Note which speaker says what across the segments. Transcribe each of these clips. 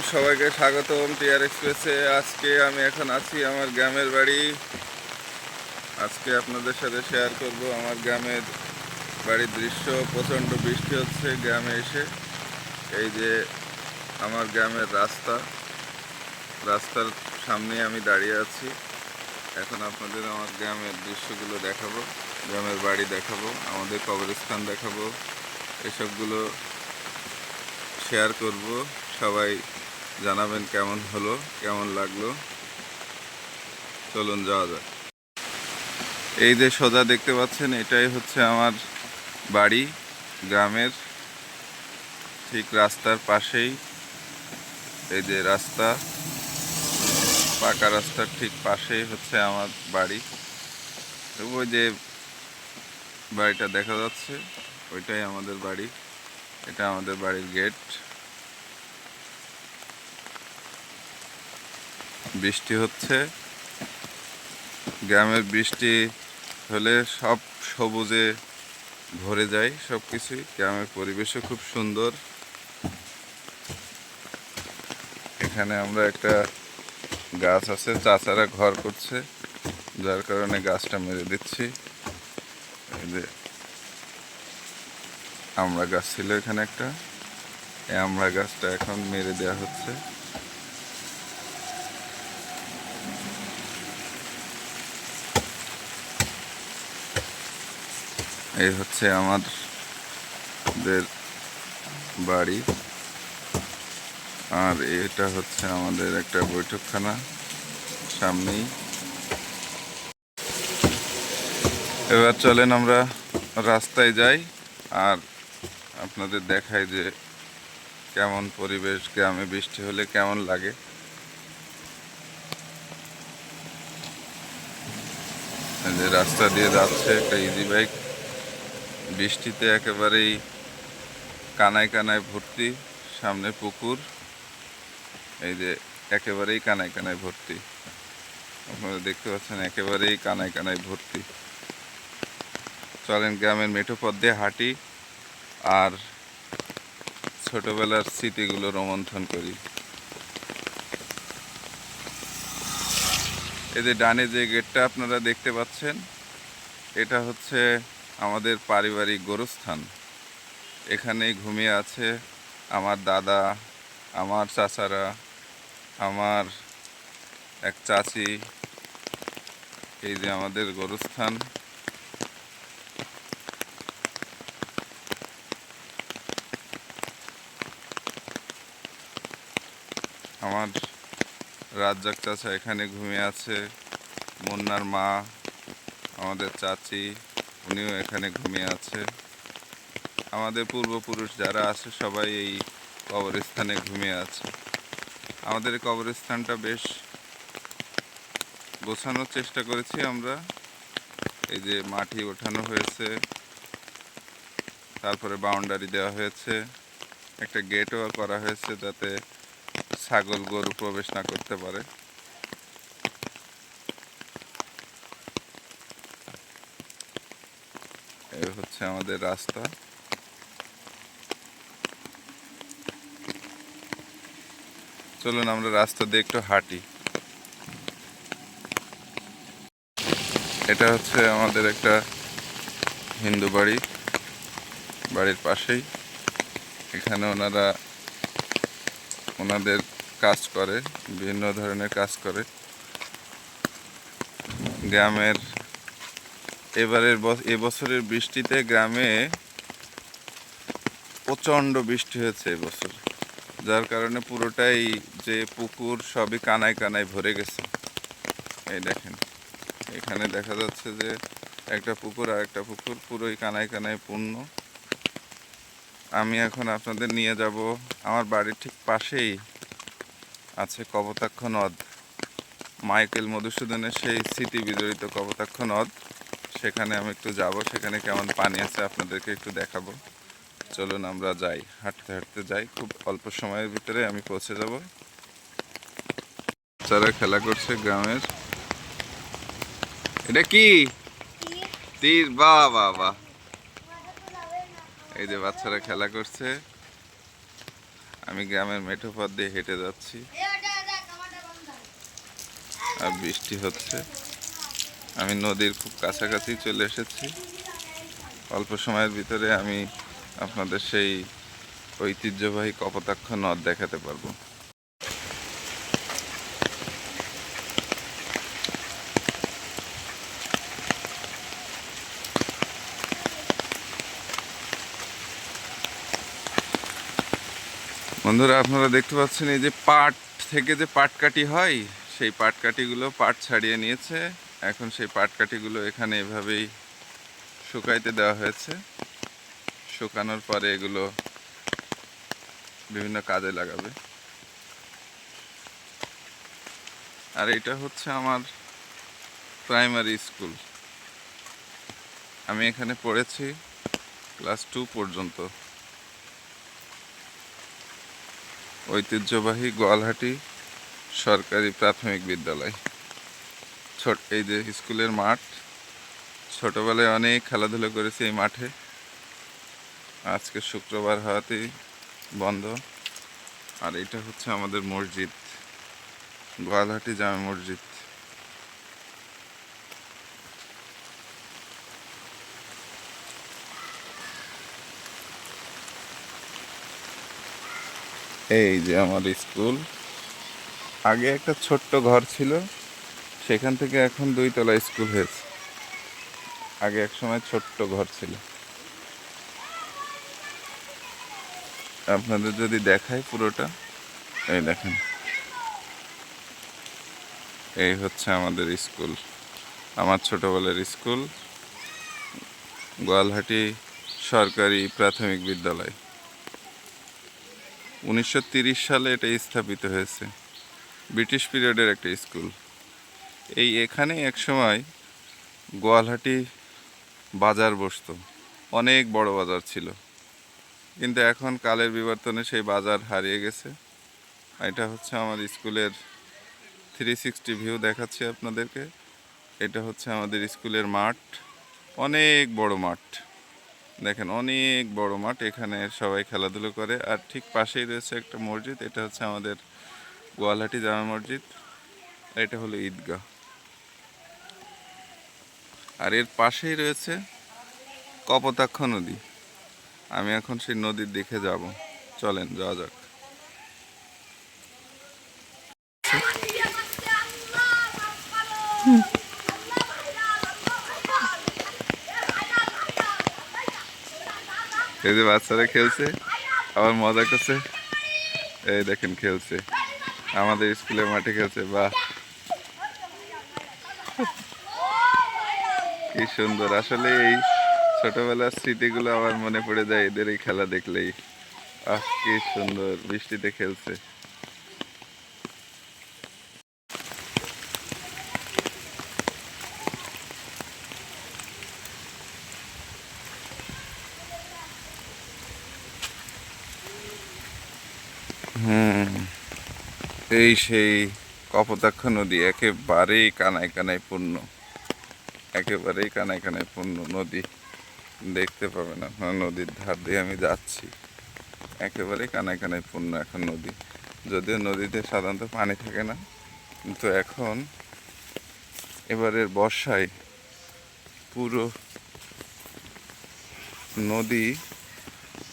Speaker 1: সবাইকে স্বাগতম। টিআর এক্সপ্রেসে আজকে আমি এখন আছি আমার গ্রামের বাড়ি। আজকে আপনাদের সাথে শেয়ার করব আমার গ্রামের বাড়ির দৃশ্য। প্রচণ্ড বৃষ্টি হচ্ছে গ্রামে এসে। এই যে আমার গ্রামের রাস্তা। রাস্তার সামনে আমি দাঁড়িয়ে আছি। এখন আপনাদের আমার গ্রামের দৃশ্যগুলো দেখাবো। গ্রামের বাড়ি দেখাবো, আমাদের কবরস্থান দেখাবো। এসবগুলো শেয়ার করব। সবাই জানাবেন কেমন হলো, কেমন লাগল? চলুন যাওয়া যাক। এই যে সোজা দেখতে পাচ্ছেন, এটাই হচ্ছে আমার বাড়ি, গ্রামের ঠিক রাস্তার পাশেই। এই যে রাস্তা, পাকা রাস্তার ঠিক পাশেই হচ্ছে আমার বাড়ি। ওই যে বাড়িটা দেখা যাচ্ছে, ওইটাই আমাদের বাড়ি। এটা আমাদের বাড়ির গেট বৃষ্টি হচ্ছে। গ্রামের বৃষ্টি হলে সব সবুজে ভরে যায় সব কিছুই গ্রামের পরিবেশও খুব সুন্দর। এখানে আমরা একটা গাছ আছে, চাচারা ঘর করছে। যার কারণে গাছটা মেরে দিচ্ছি। আমড়া গাছ ছিল এখানে একটা। আমড়া গাছটা এখন মেরে দেওয়া হচ্ছে। এই হচ্ছে আমাদের বাড়ি। আর এটা হচ্ছে আমাদের একটা বৈঠকখানা। সামনেই। এবার চলেন আমরা রাস্তায় যাই আর আপনাদের দেখাই যে কেমন পরিবেশ, গ্রামে বৃষ্টি হলে কেমন লাগে। রাস্তা দিয়ে যাচ্ছে একটা ইজি বাইক বৃষ্টিতে একেবারেই কানায় কানায় ভর্তি, সামনে পুকুর, এই যে একেবারেই কানায় কানায় ভর্তি। আপনারা দেখতে পাচ্ছেন, একেবারেই কানায় কানায় ভর্তি। চলেন গ্রামের মেঠো পথ দিয়ে হাঁটি আর ছোটবেলার স্মৃতিগুলো রোমন্থন করি। এই যে ডানে যে গেটটা আপনারা দেখতে পাচ্ছেন, এটা হচ্ছে আমাদের পারিবারিক গোরস্থান। এখানেই ঘুমিয়ে আছে আমার দাদা, আমার চাচারা, আমার এক চাচি, এই যে আমাদের গোরস্থান। আমার রাজ্জাক চাচা এখানে ঘুমিয়ে আছে, মুন্নার মা, আমাদের চাচি। উনিও এখানে ঘুমিয়ে আছে। আমাদের পূর্বপুরুষ যারা আছে, সবাই এই কবরস্থানে ঘুমিয়ে আছে। আমাদের কবরস্থানটা বেশ গোছানোর চেষ্টা করেছি আমরা। এই যে মাটি ওঠানো হয়েছে, তারপরে বাউন্ডারি দেওয়া হয়েছে, একটা গেটও করা হয়েছে যাতে ছাগল গরু প্রবেশ না করতে পারে। হচ্ছে আমাদের রাস্তা। চলুন আমরা রাস্তা দিয়ে একটু হাঁটি। এটা হচ্ছে আমাদের একটা হিন্দু বাড়ি, বাড়ির পাশেই। এখানে ওনারা ওনাদের কাজ করে, বিভিন্ন ধরনের কাজ করে। গ্রামের এবারের বছ- এবছরের বৃষ্টিতে গ্রামে প্রচণ্ড বৃষ্টি হয়েছে এবছর যার কারণে পুরোটাই যে পুকুর সবই কানায় কানায় ভরে গেছে। এই দেখেন, এখানে দেখা যাচ্ছে যে একটা পুকুর আর একটা পুকুর পুরোই কানায় কানায় পূর্ণ। আমি এখন আপনাদের নিয়ে যাব, আমার বাড়ির ঠিক পাশেই আছে কপোতাক্ষ নদ। মাইকেল মধুসূদনের সেই স্মৃতি বিজড়িত কপোতাক্ষ নদ। সেখানে আমি একটু যাব। সেখানে কেমন পানি আছে আপনাদেরকে একটু দেখাবো। চলুন আমরা যাই। হাঁটতে হাঁটতে যাই। খুব অল্প সময়ের ভিতরে আমি পৌঁছে যাব। বাচ্চারা খেলা করছে গ্রামের। এটা কি? তীর? বা বা বা এই যে বাচ্চারা খেলা করছে। আমি গ্রামের মেঠো পথ দিয়ে হেঁটে যাচ্ছি। আর বৃষ্টি হচ্ছে। আমি নদীর খুব কাছাকাছি চলে এসেছি। অল্প সময়ের ভিতরে আমি আপনাদের সেই ঐতিহ্যবাহী কপোতাক্ষ নদ দেখাতে পারব। বন্ধুরা, আপনারা দেখতে পাচ্ছেন এই যে পাট থেকে যে পাটকাঠি হয়, সেই পাটকাঠিগুলো পাট ছাড়িয়ে নিয়েছে। এখন সেই পাটকাঠিগুলো এখানে এভাবেই শুকাইতে দেওয়া হয়েছে। শুকানোর পরে এগুলো বিভিন্ন কাজে লাগাবে। আর এটা হচ্ছে আমার প্রাইমারি স্কুল। আমি এখানে পড়েছি ক্লাস টু পর্যন্ত। ঐতিহ্যবাহী গোয়ালহাটি সরকারি প্রাথমিক বিদ্যালয়। ছোট এই যে স্কুলের মাঠ, ছোটবেলায় অনেক খেলাধুলা করেছি এই মাঠে। আজকে শুক্রবার হওয়াতেই বন্ধ। আর এটা হচ্ছে আমাদের মসজিদ, গোয়ালহাটি জামে মসজিদ। এই যে আমার স্কুল। আগে একটা ছোট্ট ঘর ছিল সেখান থেকে এখন দুই তলা স্কুল হয়েছে। আগে এক সময় ছোট্ট ঘর ছিল। আপনাদের যদি দেখায় পুরোটা, এই দেখেন। এই হচ্ছে আমাদের স্কুল। আমার ছোটবেলার স্কুল, গোয়ালহাটি সরকারি প্রাথমিক বিদ্যালয়। উনিশশো সালে এটা স্থাপিত হয়েছে। ব্রিটিশ পিরিয়ডের একটা স্কুল। এই এখানে একসময় গোয়ালহাটি বাজার বসতো। অনেক বড় বাজার ছিল। কিন্তু এখন কালের বিবর্তনে সেই বাজার হারিয়ে গেছে। এটা হচ্ছে আমার স্কুলের থ্রি সিক্সটি ভিউ দেখাচ্ছি আপনাদেরকে। এটা হচ্ছে আমাদের স্কুলের মাঠ। অনেক বড় মাঠ। দেখেন, অনেক বড় মাঠ। এখানে সবাই খেলাধুলো করে। আর ঠিক পাশেই রয়েছে একটা মসজিদ। এটা হচ্ছে আমাদের গোয়ালহাটি জামা মসজিদ। এটা হলো ঈদগাহ। আর এর পাশেই রয়েছে কপোতাক্ষ নদী। আমি এখন সেই নদীর দিকে যাব। চলেন, যাওয়া যাক। এই যে বাচ্চারা খেলছে, আবার মজা করছে। এই দেখেন খেলছে। আমাদের স্কুলের মাঠে খেলছে, বাহ। কি সুন্দর। আসলে এই ছোটবেলার স্মৃতিগুলো আমার মনে পড়ে যায়, এদের এই খেলা দেখলেই। আহ, কি সুন্দর, বৃষ্টিতে খেলছে। হুম, এই সেই কপোতাক্ষ নদী একেবারেই কানায় কানায় পূর্ণ। একেবারেই কানায় কানায় পূর্ণ নদী দেখতে পাবেন আপনার নদীর ধার দিয়ে আমি যাচ্ছি। একেবারেই কানায় কানায় পূর্ণ এখন নদী। যদিও নদীতে সাধারণত পানি থাকে না, কিন্তু এখন এবারের বর্ষায় পুরো নদী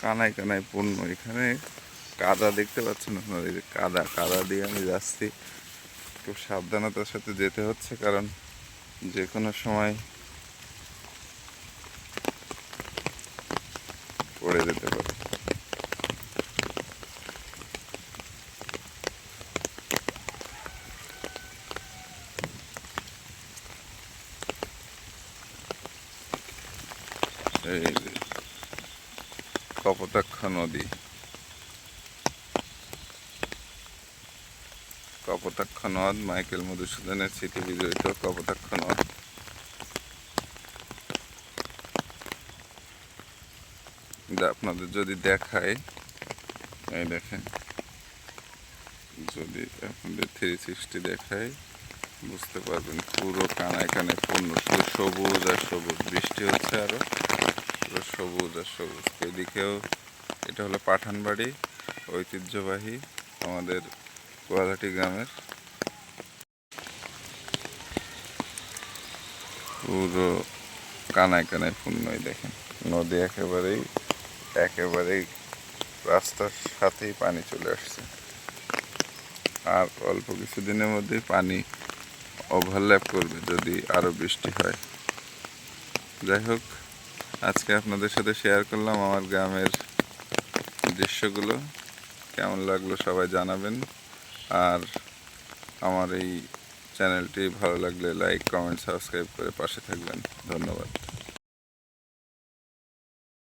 Speaker 1: কানায় কানায় পূর্ণ। এখানে কাদা দেখতে পাচ্ছেন আপনারা? এই কাদা কাদা দিয়ে আমি যাচ্ছি। খুব সাবধানতার সাথে যেতে হচ্ছে, কারণ যে কোনো সময় পড়ে যেতে পারে। এই কপোতাক্ষ নদী। কপোতাক্ষ নদ মাইকেল মধুসূদনের স্মৃতি বিজড়িত কপোতাক্ষ নদ আপনাদের যদি দেখায়, এই দেখেন, যদি আপনাদের থ্রি সিক্সটি দেখায়, বুঝতে পারবেন পুরো কানায় কানায় পূর্ণ, শুধু সবুজ আর সবুজ, বৃষ্টি হচ্ছে আরও, পুরো সবুজ আর সবুজ। এদিকেও এটা হলো পাঠানবাড়ি, ঐতিহ্যবাহী, আমাদের কোয়ালাটি গ্রামের পুরো কানায় কানায় পূর্ণই দেখেন। নদী একেবারেই একেবারেই রাস্তার সাথেই পানি চলে আসছে। আর অল্প কিছুদিনের মধ্যেই পানি ওভারল্যাপ করবে যদি আরও বৃষ্টি হয়। যাই হোক, আজকে আপনাদের সাথে শেয়ার করলাম আমার গ্রামের দৃশ্যগুলো। কেমন লাগল সবাই জানাবেন। আর আমার এই চ্যানেলটি ভালো লাগলে লাইক কমেন্ট সাবস্ক্রাইব করে পাশে থাকবেন। ধন্যবাদ।